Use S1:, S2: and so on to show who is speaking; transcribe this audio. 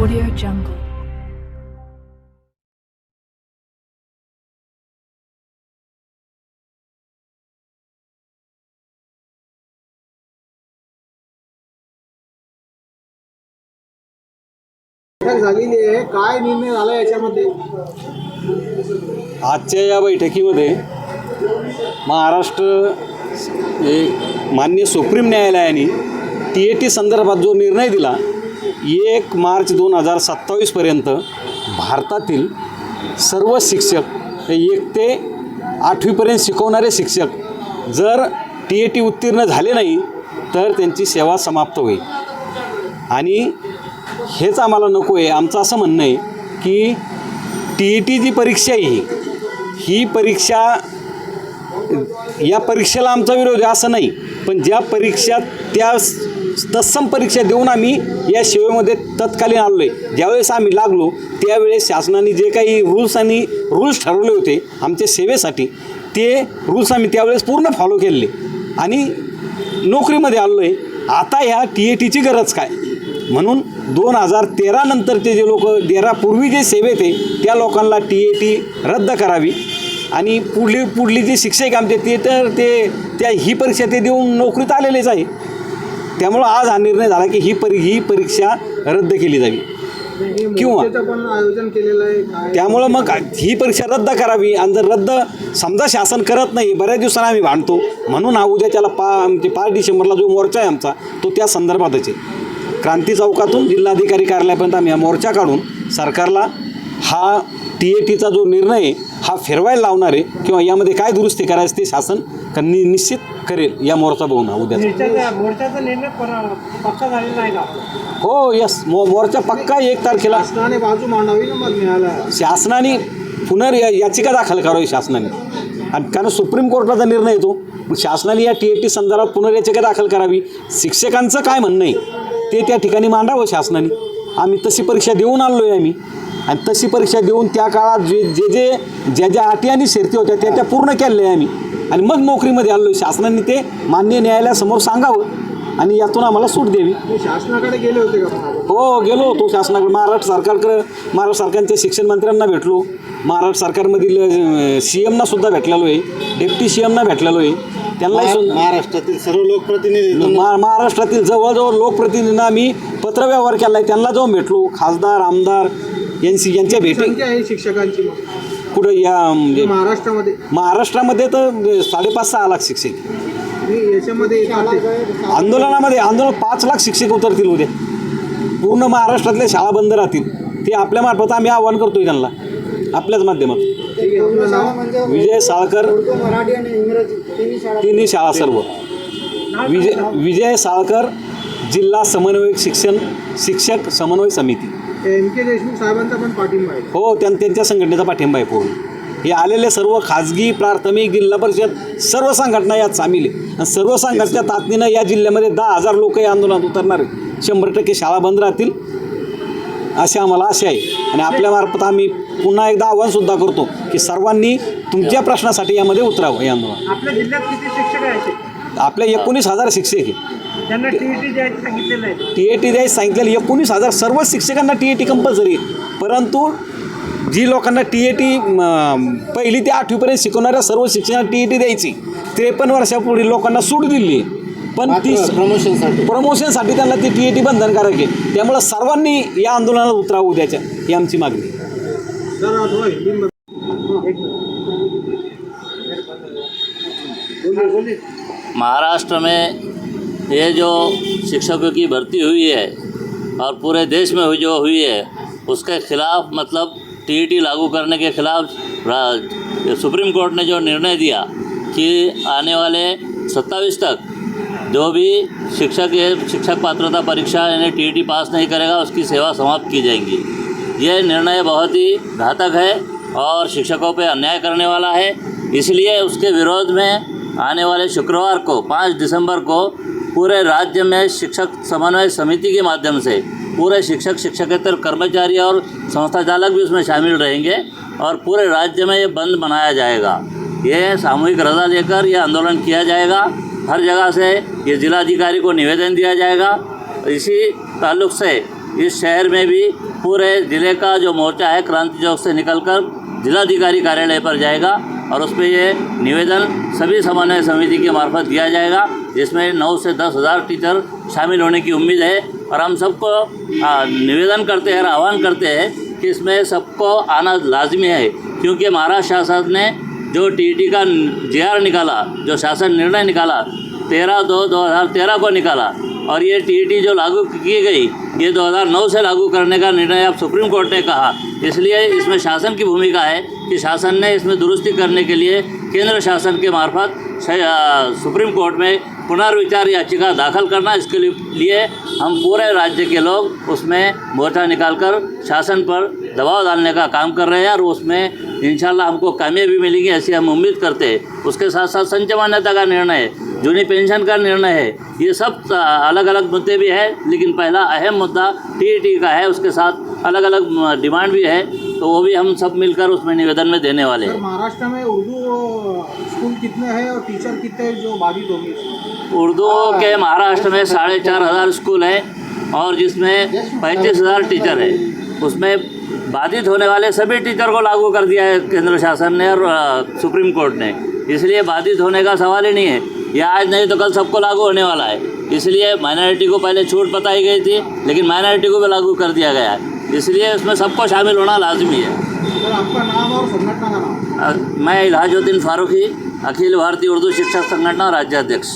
S1: Audio Jungle.
S2: बैठक झालेली आहे काय निर्णय झाला याच्यामध्ये
S3: आजच्या या बैठकीमध्ये महाराष्ट्र हे मान्य सुप्रीम न्यायालयाने टी ए टी संदर्भात जो निर्णय दिला एक मार्च दोन हजार सत्तावीसपर्यंत भारतातील सर्व शिक्षक हे एक ते आठवीपर्यंत शिकवणारे शिक्षक जर टी ए टी उत्तीर्ण झाले नाही तर त्यांची सेवा समाप्त होईल. आणि हेच आम्हाला नको आहे. आमचं असं म्हणणं आहे की टी ई टी जी परीक्षा आहे ही ही परीक्षा या परीक्षेला आमचा विरोध आहे असं नाही. पण ज्या परीक्षा त्या तत्सम परीक्षा देऊन आम्ही या सेवेमध्ये तत्कालीन आलो आहे ज्यावेळेस आम्ही लागलो त्यावेळेस शासनाने जे काही रूल्स आणि रूल्स ठरवले होते आमच्या सेवेसाठी ते रूल्स आम्ही त्यावेळेस पूर्ण फॉलो केले आणि नोकरीमध्ये आलो आहे आता ह्या टी ए टीची गरज काय? म्हणून दोन हजार तेरानंतरचे जे लोक तेरापूर्वी जे सेवेत आहे त्या लोकांना टी ए टी रद्द करावी. आणि पुढली पुढली जी शिक्षक आमचे ते तर ते त्या ही परीक्षा ते देऊन नोकरीत आलेलेच आहे. त्यामुळं आज हा निर्णय झाला की ही परी ही परीक्षा रद्द केली जावी. किंवा- त्यामुळं मग ही परीक्षा रद्द करावी आणि जर रद्द समजा शासन करत नाही बऱ्याच दिवसांना आम्ही भांडतो. म्हणून हा उद्या त्याला पा म्हणजे पाच डिसेंबरला जो मोर्चा आहे आमचा तो त्या संदर्भातच आहे. क्रांती चौकातून जिल्हाधिकारी कार्यालयापर्यंत आम्ही हा मोर्चा काढून सरकारला हा टी ए टीचा जो निर्णय आहे हा फिरवायला लावणार आहे किंवा यामध्ये काय दुरुस्ती करायचं ते शासन नि निश्चित करेल या मोर्चा बघून उद्या हो यस. मो मोर्चा पक्का एक तारखेला.
S2: शासनाने बाजू मांडावी
S3: शासनाने पुनर् याचिका दाखल करावी शासनाने. आणि कारण सुप्रीम कोर्टाचा निर्णय येतो. शासनाने या टी ए टी संदर्भात पुनर्याचिका दाखल करावी. शिक्षकांचं काय म्हणणं आहे ते त्या ठिकाणी मांडावं शासनाने. आम्ही तशी परीक्षा देऊन आलो आहे आम्ही. आणि तशी परीक्षा देऊन त्या काळात जे जे जे ज्या ज्या अटी आणि शर्ती होत्या त्या त्या पूर्ण केल्या आहे आम्ही. आणि मग नोकरीमध्ये आलो. आहे शासनाने ते मान्य न्यायालयासमोर सांगावं आणि यातून आम्हाला सूट द्यावी.
S2: शासनाकडे गेले होते का?
S3: हो गेलो होतो शासनाकडे. महाराष्ट्र सरकारकडे महाराष्ट्र सरकारच्या शिक्षण मंत्र्यांना भेटलो. महाराष्ट्र सरकारमधील सी एमना सुद्धा भेटलेलो आहे. डेप्टी सी एमना भेटलेलो आहे. त्यांनाही सुद्धा-
S4: महाराष्ट्रातील सर्व लोकप्रतिनिधी
S3: महा महाराष्ट्रातील जवळजवळ लोकप्रतिनिधींना आम्ही पत्रव्यवहार केला आहे त्यांना जाऊन भेटलो. खासदार आमदार यांची यांच्या भेटी.
S2: संख्या आहे शिक्षकांची मग.
S3: कुठं या म्हणजे
S2: महाराष्ट्रामध्ये.
S3: महाराष्ट्रामध्ये तर साडेपाच सहा लाख शिक्षक
S2: आणि याच्यामध्ये.
S3: आंदोलनामध्ये आंदोलन पाच लाख शिक्षक उतरतील उद्या. पूर्ण महाराष्ट्रातल्या शाळा बंद राहतील. ते आपल्यामार्फत आम्ही आवाहन करतोय त्यांना. आपल्याच माध्यमात
S2: ठीक आहे. आपलं नाव
S3: विजय साळकर
S2: मराठी आणि इंग्रजी. तिन्ही शाळा
S3: तिन्ही शाळा सर्व. विजय विजय साळकर जिल्हा समन्वयक शिक्षण शिक्षक समन्वय समिती.
S2: एम के देशमुख साहेबांचा पण पाठिंबा आहे.
S3: हो त्यां त्यांच्या संघटनेचा पाठिंबा आहे पूर्ण. हे आलेले सर्व खाजगी प्राथमिक जिल्हा परिषद सर्व संघटना यात सामील आहे. आणि सर्व संघटनेच्या तातडीनं या जिल्ह्यामध्ये दहा हजार लोक या आंदोलनात उतरणार शंभर टक्के शाळा बंद राहतील असे आम्हाला आशा आहे. आणि आपल्यामार्फत आम्ही पुन्हा एकदा आव्हानसुद्धा करतो की सर्वांनी तुमच्या प्रश्नासाठी यामध्ये उतरावं या आंदोलन
S5: आपल्या जिल्ह्यात किती शिक्षक आहे असे
S3: आपल्या एकोणीस हजार शिक्षक आहे
S5: त्यांना टीईटी द्यायचं सांगितलेलं आहे.
S3: टी ए टी द्यायचं सांगितलेलं एकोणीस हजार सर्व शिक्षकांना टी ए टी कंपल्सरी परंतु जी लोकांना टी ए टी पहिली ते आठवीपर्यंत शिकवणाऱ्या सर्व शिक्षकांना टी ए टी द्यायची त्रेपन्न वर्षापूर्वी लोकांना सूट दिली. आहे. पण ती
S4: प्रमोशनसाठी
S3: प्रमोशनसाठी त्यांना ती टी ए टी बंधनकारक आहे. त्यामुळं सर्वांनी या आंदोलनात उतरावं उद्याच्या ही आमची मागणी.
S6: महाराष्ट्र में ये जो शिक्षकों की भर्ती हुई है और पूरे देश में जो हुई है, उसके खिलाफ मतलब टीईटी लागू करने के खिलाफ सुप्रीम कोर्ट ने जो निर्णय दिया कि आने वाले सत्ताईस तक जो भी शिक्षक ये शिक्षक पात्रता परीक्षा यानी टीईटी पास नहीं करेगा, उसकी सेवा समाप्त की जाएँगी। ये निर्णय बहुत ही घातक है और शिक्षकों पर अन्याय करने वाला है। इसलिए उसके विरोध में आने वाले शुक्रवार को, पाँच दिसंबर को, पूरे राज्य में शिक्षक समन्वय समिति के माध्यम से, पूरे शिक्षक, शिक्षकेतर, कर्मचारी और संस्था चालक भी उसमें शामिल रहेंगे और पूरे राज्य में ये बंद मनाया जाएगा। ये सामूहिक रजा लेकर यह आंदोलन किया जाएगा। हर जगह से ये जिलाधिकारी को निवेदन दिया जाएगा। इसी ताल्लुक से इस शहर में भी पूरे ज़िले का जो मोर्चा है, क्रांति चौक से निकलकर जिलाधिकारी कार्यालय पर जाएगा। और उस पर ये निवेदन सभी समन्वय समिति के मार्फत दिया जाएगा, जिसमें नौ से दस हज़ार टीचर शामिल होने की उम्मीद है। और हम सबको निवेदन करते हैं और आह्वान करते हैं कि इसमें सबको आना लाजमी है, क्योंकि महाराष्ट्र शासन ने जो टी का जे निकाला, जो शासन निर्णय निकाला, तेरह दो दो हज़ार तेरह को निकाला, और ये टी जो लागू की गई, ये 2009 से लागू करने का निर्णय अब सुप्रीम कोर्ट ने कहा। इसलिए इसमें शासन की भूमिका है कि शासन ने इसमें दुरुस्ती करने के लिए केंद्र शासन के मार्फत सुप्रीम कोर्ट में पुनर्विचार याचिका दाखिल करना, इसके लिए हम पूरे राज्य के लोग उसमें मोर्चा निकालकर शासन पर दबाव डालने का काम कर रहे हैं और उसमें इंशाल्लाह हमको कामयाबी मिलेगी, ऐसी हम उम्मीद करते हैं। उसके साथ साथ संचय मान्यता का निर्णय, जूनी पेंशन का निर्णय है, ये सब अलग अलग मुद्दे भी हैं, लेकिन पहला अहम मुद्दा टी का है, उसके साथ अलग अलग डिमांड भी है। तो वो भी हम सब मिलकर उसमें निवेदन में देने वाले हैं।
S2: महाराष्ट्र में उर्दू स्कूल कितने हैं और टीचर कितने हैं जो बाधित होंगे?
S6: उर्दू के महाराष्ट्र में साढ़े चार हज़ार स्कूल हैं और जिसमें पैंतीस हज़ार टीचर है। उसमें बाधित होने वाले सभी टीचर को लागू कर दिया है केंद्र शासन ने और सुप्रीम कोर्ट ने। इसलिए बाधित होने का सवाल ही नहीं है। ये आज नहीं तो कल सबको लागू होने वाला है। इसलिए माइनॉरिटी को पहले छूट बताई गई थी लेकिन माइनॉरिटी को भी लागू कर दिया गया है। इसलिए उसमें सबको शामिल होना लाजमी है।
S2: सर आपका नाम और संगठन का नाम?
S6: अ, मैं इलाजुद्दीन फारूकी अखिल भारतीय उर्दू शिक्षक संगठन राज्याध्यक्ष।